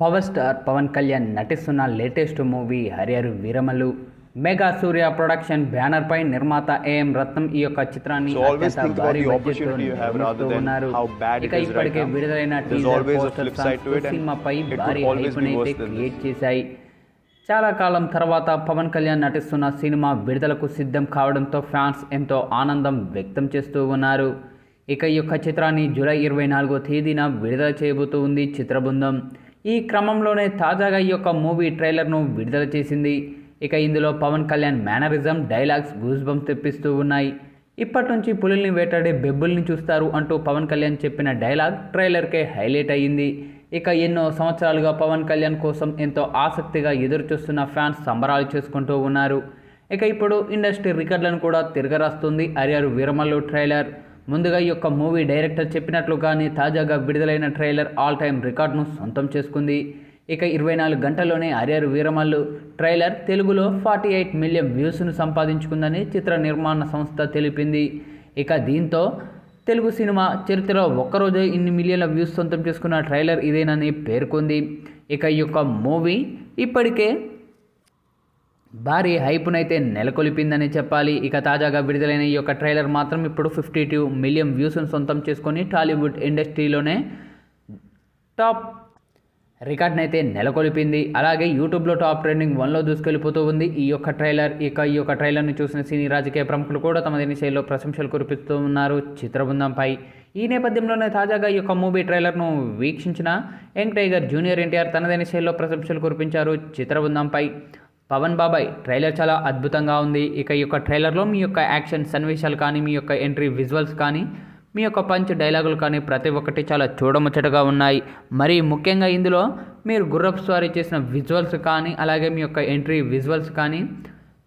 Power star Pawan Kalyan నటిస్తున్న latest movie Harihara Veeramallu. Mega Surya production banner పై నిర్మాత AM రత్నం ఈ యొక్క చిత్రాన్ని ఉన్నారు. ఇక ఇప్పటికే. విడుదలైన టీజర్ పోస్టర్ సినిమాపై భారీ. క్రియేట్ చేశాయి. చాలా కాలం తర్వాత పవన్ కళ్యాణ్ నటిస్తున్న సినిమా విడుదలకు సిద్ధం కావడంతో ఫ్యాన్స్ ఎంతో ఆనందం వ్యక్తం చేస్తూ ఉన్నారు. ఇక ఈ యొక్క చిత్రాన్ని జూలై ఇరవై నాలుగో తేదీన విడుదల చేయబోతూ ఉంది చిత్రబృందం. ఈ క్రమంలోనే తాజాగా ఈ యొక్క మూవీ ట్రైలర్ను విడుదల చేసింది. ఇక ఇందులో Pawan Kalyan mannerism dialogues goose bumps తెప్పిస్తూ ఉన్నాయి. ఇప్పటి నుంచి పులుల్ని వేటాడే బెబ్బుల్ని చూస్తారు అంటూ పవన్ కళ్యాణ్ చెప్పిన డైలాగ్ ట్రైలర్కే హైలైట్ అయ్యింది. ఇక ఎన్నో సంవత్సరాలుగా పవన్ కళ్యాణ్ కోసం ఎంతో ఆసక్తిగా ఎదురుచూస్తున్న ఫ్యాన్స్ సంబరాలు చేసుకుంటూ ఉన్నారు. ఇక ఇప్పుడు ఇండస్ట్రీ రికార్డులను కూడా తిరగరాస్తుంది అరియారు వీరమల్లు ట్రైలర్. ముందుగా ఈ యొక్క మూవీ డైరెక్టర్ చెప్పినట్లుగానే తాజాగా విడుదలైన ట్రైలర్ ఆల్ టైమ్ రికార్డును సొంతం చేసుకుంది. ఇక ఇరవై నాలుగు గంటల్లోనే అరియర్ వీరమల్లు ట్రైలర్ తెలుగులో ఫార్టీ ఎయిట్ మిలియన్ వ్యూస్ను సంపాదించుకుందని చిత్ర నిర్మాణ సంస్థ తెలిపింది. ఇక దీంతో తెలుగు సినిమా చరిత్రలో ఒక్కరోజే ఇన్ని మిలియన్ల వ్యూస్ సొంతం చేసుకున్న ట్రైలర్ ఇదేనని పేర్కొంది. ఇక ఈ యొక్క మూవీ ఇప్పటికే భారీ హైపునైతే నెలకొల్పిందని చెప్పాలి. ఇక తాజాగా విడుదలైన ఈ యొక్క ట్రైలర్ మాత్రం ఇప్పుడు ఫిఫ్టీ టూ మిలియన్ వ్యూస్ను సొంతం చేసుకొని టాలీవుడ్ ఇండస్ట్రీలోనే టాప్ రికార్డ్ని అయితే నెలకొల్పింది. అలాగే యూట్యూబ్లో టాప్ ట్రెండింగ్ వన్లో దూసుకెళ్ళిపోతూ ఉంది ఈ యొక్క ట్రైలర్. ఇక ఈ యొక్క ట్రైలర్ని చూసిన సినీ రాజకీయ ప్రముఖులు కూడా తమ దిన శైలిలో ప్రశంసలు కురిపిస్తూ ఉన్నారు చిత్రబృందంపై. ఈ నేపథ్యంలోనే తాజాగా ఈ యొక్క మూవీ ట్రైలర్ను వీక్షించిన యంగ్ టైగర్ జూనియర్ ఎన్టీఆర్ తనదైన శైలిలో ప్రశంసలు కురిపించారు చిత్రబృందంపై. పవన్ బాబాయ్ ట్రైలర్ చాలా అద్భుతంగా ఉంది. ఇక ఈ యొక్క ట్రైలర్లో మీ యొక్క యాక్షన్ సన్నివేశాలు కానీ మీ యొక్క ఎంట్రీ విజువల్స్ కానీ మీ యొక్క పంచ్ డైలాగులు కానీ ప్రతి ఒక్కటి చాలా చూడముచ్చటగా ఉన్నాయి. మరి ముఖ్యంగా ఇందులో మీరు గుర్రపు స్వారీ చేసిన విజువల్స్ కానీ అలాగే మీ యొక్క ఎంట్రీ విజువల్స్ కానీ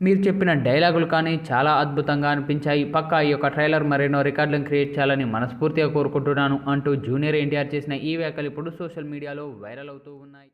మీరు చెప్పిన డైలాగులు కానీ చాలా అద్భుతంగా అనిపించాయి. పక్కా ఈ యొక్క ట్రైలర్ మరెన్నో రికార్డులను క్రియేట్ చేయాలని మనస్ఫూర్తిగా కోరుకుంటున్నాను. అంటూ జూనియర్ ఎన్టీఆర్ చేసిన ఈ వ్యాఖ్యలు ఇప్పుడు సోషల్ మీడియాలో వైరల్ అవుతూ ఉన్నాయి.